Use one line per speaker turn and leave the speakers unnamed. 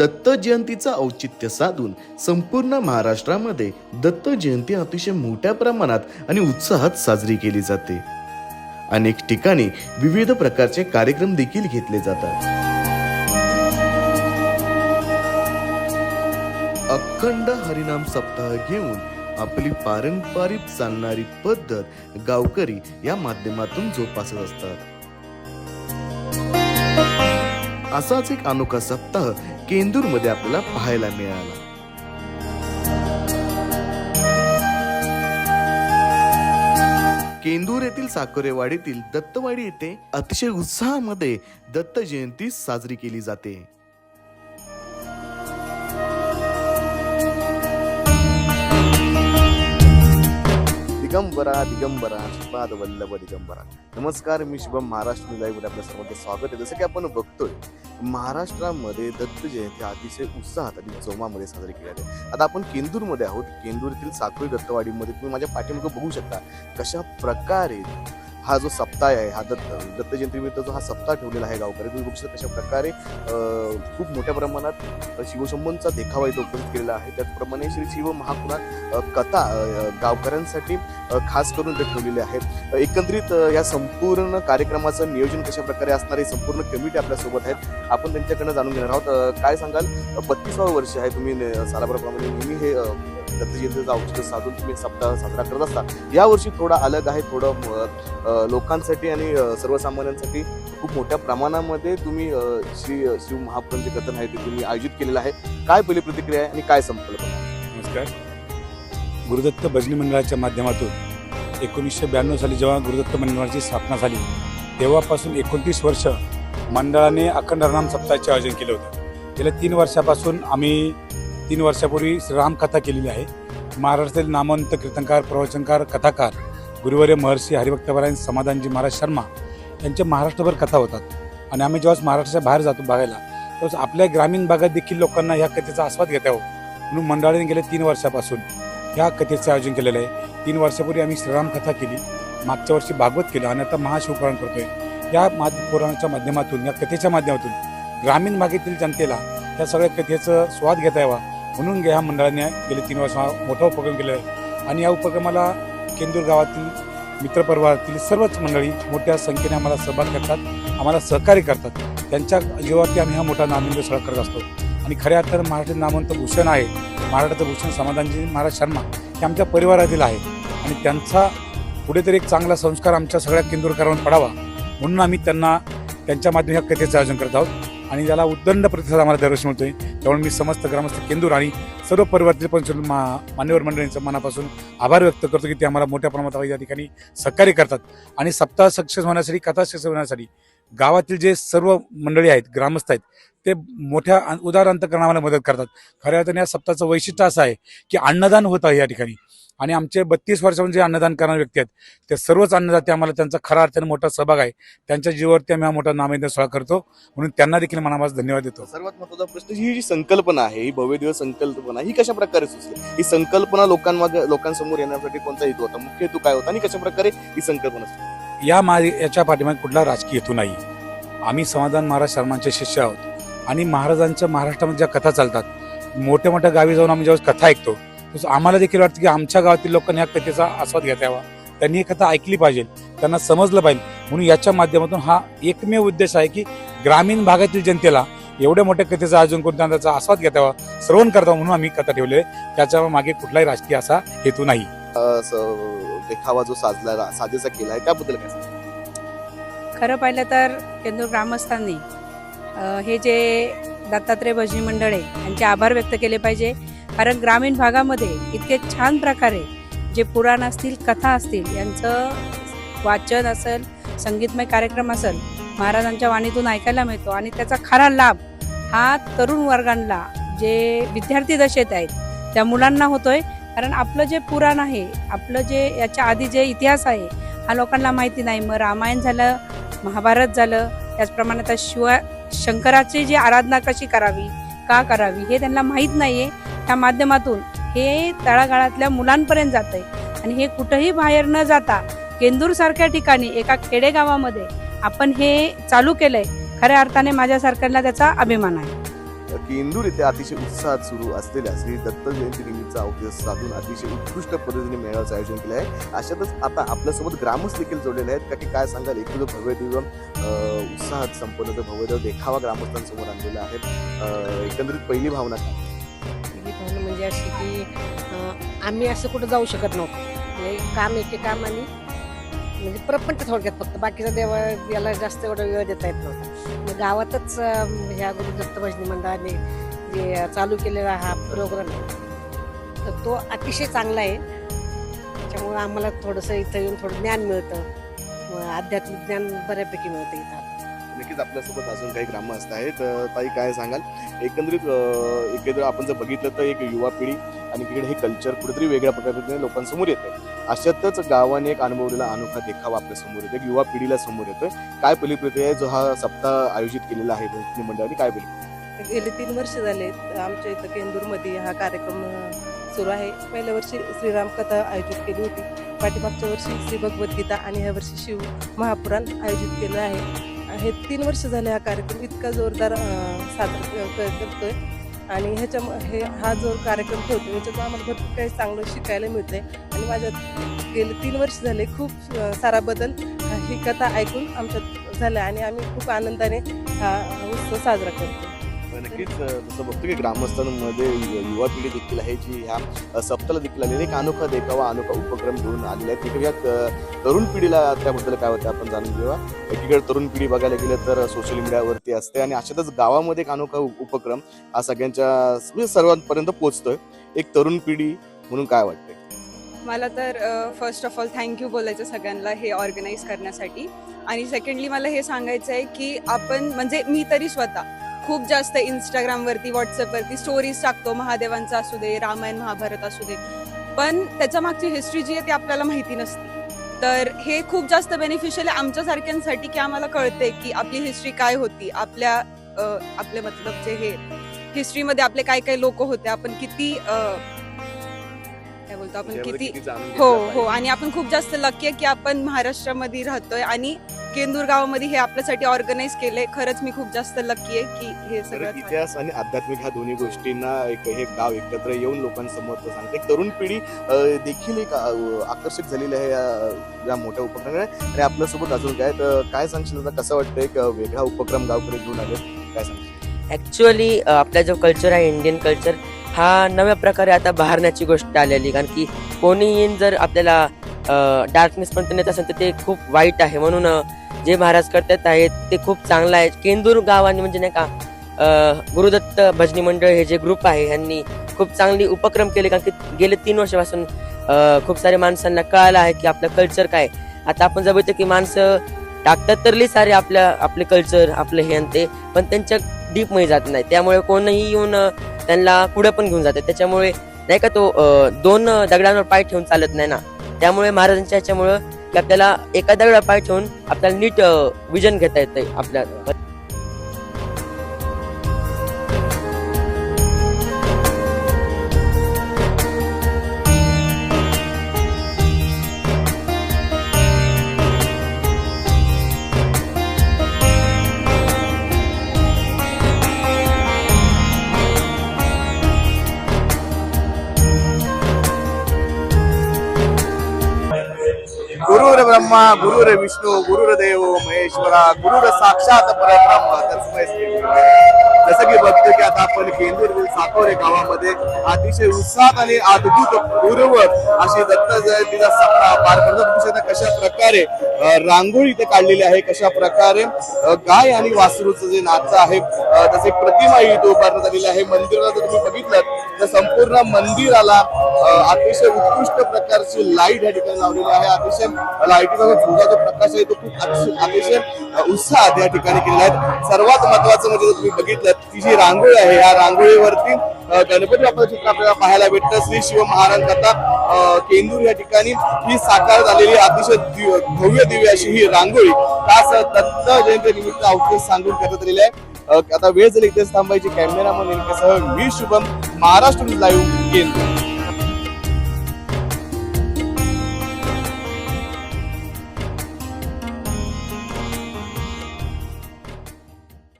दत्त जयंतीचं औचित्य साधून संपूर्ण महाराष्ट्रामध्ये दत्त जयंती अतिशय मोठ्या प्रमाणात आणि उत्साहात साजरी केली जाते. अनेक ठिकाणी विविध प्रकारचे कार्यक्रम देखील घेतले जातात. अखंड हरिनाम सप्ताह घेऊन आपली पारंपरिक चालणारी पद्धत गावकरी या माध्यमातून जोपासत असतात. असाच एक अनोखा सप्ताह केंदूरमध्ये आपल्याला पाहायला मिळाला. केंदूर येथील साकोरेवाडीतील दत्तवाडी येथे अतिशय उत्साहामध्ये दत्त जयंती साजरी केली जाते. दिगंबरा दिगंबरा श्रीपाद वल्लभ दिगंबरा. नमस्कार मी शुभम महाराष्ट्र लाईव्ह आपल्या सर्वांचं स्वागत आहे. जसं की आपण बघतोय महाराष्ट्रामध्ये दत्त जयंती अतिशय उत्साहात आणि जोमामध्ये साजरी केली जाते. आता आपण केंदूरमध्ये आहोत. केंदूर येथील साखळी दत्तवाडीमध्ये तुम्ही माझ्या पाठीमागं बघू शकता कशा प्रकारे हा जो सप्ताह आहे हा दत्त दत्त जयंतीनिमित्त जो हा सप्ताह ठेवलेला आहे गावकरी तुम्ही बघू शकता कशा प्रकारे खूप मोठ्या प्रमाणात शिवशंभूंचा देखावा इथं उपस्थित केलेला आहे. त्याचप्रमाणे श्री शिव महापुराण कथा गावकऱ्यांसाठी खास करून ते ठेवलेले आहेत. एकंदरीत या संपूर्ण कार्यक्रमाचं नियोजन कशा प्रकारे असणार संपूर्ण कमिटी आपल्यासोबत आहेत. आपण त्यांच्याकडनं जाणून घेणार आहोत. काय सांगाल? बत्तीसावं वर्ष आहे तुम्ही ने- नेहमी हे अं, औचित्य साधून तुम्ही सप्ताह साजरा करत असता. यावर्षी थोडा अलग आहे थोडं लोकांसाठी आणि सर्वसामान्यांसाठी खूप मोठ्या प्रमाणामध्ये तुम्ही श्री शिव महापुराण जे कथन आहे ते तुम्ही आयोजित केलेलं आहे. काय पहिली प्रतिक्रिया आहे आणि काय संकल्पना
नमस्कार. गुरुदत्त भजनी मंडळाच्या माध्यमातून एकोणीसशे ब्याण्णव साली जेव्हा गुरुदत्त मंडळाची स्थापना झाली तेव्हापासून एकोणतीस वर्ष मंडळाने अखंड हरनाम सप्ताहाचे आयोजन केलं होतं. गेल्या तीन वर्षापासून आम्ही तीन वर्षापूर्वी श्रीराम कथा केलेली आहे. महाराष्ट्रातील नामवंत कीर्तनकार प्रवचनकार कथाकार गुरुवर्य महर्षी हरिभक्तपरायण समाधानजी महाराज शर्मा यांच्या महाराष्ट्रभर कथा होतात. आणि आम्ही जेव्हा महाराष्ट्राच्या बाहेर जातो बघायला तेव्हा आपल्या ग्रामीण भागात देखील लोकांना ह्या कथेचा आस्वाद घेता यावं म्हणून मंडळाने गेल्या तीन वर्षापासून ह्या कथेचं आयोजन केलेलं आहे. तीन वर्षापूर्वी आम्ही श्रीराम कथा केली मागच्या वर्षी भागवत केलं आणि आता महाशिवपुराण करतोय. या माध पुराणाच्या माध्यमातून या कथेच्या माध्यमातून ग्रामीण भागातील जनतेला या सगळ्या कथेचं स्वाद घेता यावा म्हणून ह्या मंडळाने गेले तीन वर्ष मोठा उपक्रम केला आहे. आणि या उपक्रमाला केंदूर गावातील मित्रपरिवारातील सर्वच मंडळी मोठ्या संख्येने आम्हाला सहभाग करतात आम्हाला सहकार्य करतात. त्यांच्या जीवावरती आम्ही हा मोठा नामिंद सोहळा करत असतो. आणि खऱ्या अर्थानं महाराष्ट्र नामवंत भूषण आहे. महाराष्ट्राचं भूषण समाधानजी महाराज शर्मा हे आमच्या परिवारातील आहे. आणि त्यांचा कुठेतरी एक चांगला संस्कार आमच्या सगळ्या केंदूरकरांवर पडावा म्हणून आम्ही त्यांना त्यांच्या माध्यमात या कथेचं आयोजन करत आहोत. आणि त्याला उद्दंड प्रतिसाद आम्हाला दरवर्षी मिळतोय त्यामुळे मी समस्त ग्रामस्थ केंदूर आणि सर्व परिवारातील पण मा मान्यवर मंडळींचा मनापासून आभार व्यक्त करतो की ते आम्हाला मोठ्या प्रमाणात या ठिकाणी सहकार्य करतात. आणि सप्ताह सक्सेस होण्यासाठी कथा सक्सेस होण्यासाठी गावातील जे सर्व मंडळी आहेत ग्रामस्थ आहेत ते मोठ्या उदार अंतकरणाला मदत करतात. खऱ्या अर्थाने या सप्ताहाचं वैशिष्ट्य असं आहे की अन्नदान होत आहे या ठिकाणी. आणि आमचे बत्तीस वर्षापासून जे अन्नदान करणारे व्यक्ती आहेत ते सर्वच अन्नदाते आम्हाला त्यांचा खरा अर्थाने मोठा सहभाग आहे. त्यांच्या जीवावरती आम्ही हा मोठा नामयज्ञ सोहळा करतो. म्हणून त्यांना देखील मनापासून धन्यवाद देतो.
सर्वात महत्त्वाचा प्रश्न ही जी संकल्पना आहे ही भव्य दिवस संकल्पना ही कशा प्रकारे सुचली ही संकल्पना लोकांमध्ये लोकांसमोर येण्यासाठी कोणता हेतू होता? मुख्य हेतू काय होता? आणि कशा प्रकारे ही संकल्पना?
या मा याच्या पाठीमागे कुठला राजकीय हेतू नाही? आम्ही समाधान महाराज शर्मांचे शिष्य आहोत. आणि महाराजांच्या महाराष्ट्रामध्ये ज्या कथा चालतात मोठ्या मोठ्या गावी जाऊन आम्ही जेव्हा कथा ऐकतो तसं आम्हाला देखील वाटतं की आमच्या गावातील लोकांनी या कथेचा आस्वाद घेता यावा. त्यांनी ही कथा ऐकली पाहिजे त्यांना समजलं पाहिजे. म्हणून याच्या माध्यमातून हा एकमेव उद्देश आहे की ग्रामीण भागातील जनतेला एवढ्या मोठ्या कथेचं आयोजन करून त्यांना त्याचा आस्वाद घेता यावा श्रवण करता म्हणून आम्ही कथा ठेवली त्याच्यामागे कुठलाही राजकीय असा हेतू नाही.
देखावा जो साजला साजेसा केला आहे त्याबद्दल काय?
खरं पाहिलं तर केंदूर ग्रामस्थांनी हे जे दत्तात्रय भजनी मंडळ आहे यांचे आभार व्यक्त केले पाहिजे. कारण ग्रामीण भागामध्ये इतके छान प्रकारे जे पुराण असतील कथा असतील यांचं वाचन असेल संगीतमय कार्यक्रम असेल महाराजांच्या वाणीतून ऐकायला मिळतो आणि त्याचा खरा लाभ हा तरुण वर्गांना जे विद्यार्थी दशेत आहेत त्या मुलांना होतोय. कारण आपलं जे पुराण आहे आपलं जे याच्या आधी जे इतिहास आहे हा लोकांना माहिती नाही. मग रामायण झालं महाभारत झालं त्याचप्रमाणे आता शिव शंकराची जी आराधना कशी करावी का करावी हे त्यांना माहीत नाहीये. त्या माध्यमातून हे तळागाळातल्या मुलांपर्यंत जात आहे आणि हे कुठंही बाहेर न जाता केंदूर सारख्या ठिकाणी एका खेडेगावामध्ये आपण हे चालू केलंय. खऱ्या अर्थाने माझ्यासारख्यांना त्याचा अभिमान आहे.
इंदूर येथे अतिशय उत्साहात सुरू असलेल्या श्री दत्त जयंती निमित्तचा अवकाश साधून अतिशय उत्कृष्ट पद्धतीने मेळाव्याचं आयोजन केलं आहे. अशातच आता आपल्यासोबत ग्रामस्थ देखील जोडलेले आहेत. का की काय सांगाल? एकूण भव्य दिव्य उत्साहात संपन्न तर भव्य देखावा ग्रामस्थांसमोर आणलेला आहे. एकंदरीत पहिली भावना काय?
पहिली भावना म्हणजे अशी की आम्ही असं कुठं जाऊ शकत नव्हतो. म्हणजे काम एके काम आणि म्हणजे प्रपंच थोडक्यात फक्त. बाकीचा देवा याला जास्त एवढा वेळ देता येत नव्हता. म्हणजे गावातच ह्या गुरुदत्त भजनी मंडळाने जे चालू केलेला हा प्रोग्राम आहे तर तो अतिशय चांगला आहे. त्याच्यामुळं आम्हाला थोडंसं इथं येऊन थोडं ज्ञान मिळतं. आध्यात्मिक ज्ञान बऱ्यापैकी मिळतं इथं.
नक्कीच आपल्यासोबत अजून काही ग्रामस्थ आहेत. ताई काय सांगाल? एकंदरीत अं, एकंदरीत आपण जर बघितलं तर एक युवा पिढी आणि तिकडे हे कल्चर कुठेतरी वेगळ्या पद्धतीने लोकांसमोर येतं अशातच गावाने एक अनुभवलेला अनोखा देखावा आपल्यासमोर येतो युवा पिढीला समोर येतोय. काय पहिली आहे? जो हा सप्ताह आयोजित केलेला आहे मंडळाने काय पहिली
गेले तीन वर्ष झाले आमच्या इथं केंदूरमध्ये हा कार्यक्रम सुरू आहे. पहिल्या वर्षी श्रीराम कथा आयोजित केली होती. पाठीमागच्या वर्षी श्री भगवद्गीता आणि ह्या वर्षी शिव महापुराण आयोजित केलं आहे. हे तीन वर्ष झाले हा कार्यक्रम इतका जोरदार सादर साजरा करतोय. आणि ह्याच्या हे हा जो कार्यक्रम ठेवतो याच्यातून आम्हाला भरपूर काही चांगलं शिकायला मिळतंय. आणि माझ्यात गेले तीन वर्ष झाले खूप सारा बदल ही कथा ऐकून आमच्यात झाला आणि आम्ही खूप आनंदाने हा उत्सव साजरा करतो
नक्कीच जसं बघतो की ग्रामस्थांमध्ये युवा पिढी देखील आहे जी ह्या सप्ताला देखील आलेली एक अनोखा देखावा अनोखा उपक्रम घेऊन आलेला आहे तिकडे या तरुण पिढीला त्याबद्दल काय होतं आपण जाणून घेऊया. एकीकडे तरुण पिढी बघायला गेलं तर सोशल मीडियावरती असते आणि अशातच गावामध्ये एक अनोखा उपक्रम हा सगळ्यांच्या म्हणजे सर्वांपर्यंत पोहोचतोय. एक तरुण पिढी म्हणून काय वाटतंय?
मला तर फर्स्ट ऑफ ऑल थँक्यू बोलायचं सगळ्यांना हे ऑर्गनाईज करण्यासाठी. आणि सेकंडली मला हे सांगायचं आहे की आपण म्हणजे मी तरी स्वतः खूप जास्त इंस्टाग्रामवरती व्हॉट्सअपवरती स्टोरीज टाकतो. महादेवांचा असू दे रामायण महाभारत असू दे. पण त्याच्या मागची हिस्ट्री जी आहे ती आपल्याला माहिती नसते. तर हे खूप जास्त बेनिफिशियल आहे आमच्यासारख्यांसाठी की आम्हाला कळते की आपली हिस्ट्री काय होती. आपल्या आपले मतलब जे हे हिस्ट्रीमध्ये आपले काय काय लोक होते. आपण किती काय बोलतो आपण
त्यामध्ये
किती
किती जाणून
हो
घेतलं
हो.
पाहिजे.
आणि आपण खूप जास्त लकी आहे की आपण महाराष्ट्रामध्ये राहतोय आणि केंदूर गावामध्ये हे आपल्यासाठी ऑर्गनाईज केलंय. खरंच मी खूप जास्त लकी आहे की हे
तर
सगळं
इतिहास आणि आध्यात्मिक ह्या दोन्ही गोष्टींना एक हे गाव एकत्र येऊन लोकांसमोर तो सांगते. एक तरुण पिढी अं, देखील एक अं, आकर्षक झालेली आहे या- या मोठ्या उपक्रमाने आणि आपल्यासोबत अजून काय तर काय सांगशील आता? कसं वाटतं एक वेगळा उपक्रम गावकडे घेऊन आले? काय सांगशील?
ॲक्च्युअली आपला जो कल्चर आहे इंडियन कल्चर हा नव्या प्रकारे आता बहारण्याची गोष्ट आलेली कारण की कोणी येईन जर आपल्याला डार्कनेस पण नेत असेल तर ते खूप वाईट आहे. म्हणून जे महाराज करतात आहेत ते खूप चांगलं आहे. केंदूर गावाने म्हणजे नाही का गुरुदत्त भजनी मंडळ हे जे ग्रुप आहे यांनी खूप चांगली उपक्रम केले. कारण की गेले तीन वर्षापासून खूप सारे माणसांना कळालं आहे की आपलं कल्चर काय आता आपण जर बघितलं की माणसं टाकतात तरली सारे आपल्या आपले कल्चर आपलं हे आणि ते. पण त्यांच्या डीपमध्ये जात नाही. त्यामुळे कोणीही येऊन त्यांना पुढे पण घेऊन जाते. त्याच्यामुळे नाही का तो दोन दगडांवर पाय ठेवून चालत नाही ना. त्यामुळे महाराजांच्या ह्याच्यामुळं की आपल्याला एका दगडावर पाय ठेवून आपल्याला नीट विजन घेता येतं आपल्या
ब्रह्मा गुरुर विष्णू गुरुर देव महेश्वरा गुरुर साक्षात परब्रह्म तस्मै जसं की बघतो की आता आपण केंदूर साकोरे गावामध्ये अतिशय उत्साहात आणि अद्भुत पूर्वक अशी दत्त जयंतीचा सप्ताह पार करतो. कशा प्रकारे रांगोळी इथे काढलेली आहे कशा प्रकारे गाय आणि वासरूचं जे नाचं आहे तसे प्रतिमा इथे उभारण्यात आलेली आहे. मंदिराला जर तुम्ही बघितलं या संपूर्ण मंदिराला अतिशय उत्कृष्ट प्रकारची लाइट या ठिकाणी लावलेली आहे. अतिशय लाईटीचा जो जो प्रकाश आहे तो खूप अतिशय अतिशय उत्साहात या ठिकाणी केलेला आहे. सर्वात महत्वाचं म्हणजे जर तुम्ही बघितलं ती जी रांगोळी आहे या रांगोळीवरती गणपती बाप्पाचं चित्र आपल्याला पाहायला भेटतं. श्री शिव महाराज कथा केंदूर या ठिकाणी ही साकार झालेली अतिशय भव्य दिव्य अशी ही रांगोळी. खास दत्त जयंती निमित्त अवकाश सांगून करण्यात आलेली आहे. आता वेळ झाली इथेच थांबायची. कॅमेरामन यांच्यासह मी शुभम महाराष्ट्र लाईव्ह केंद्र.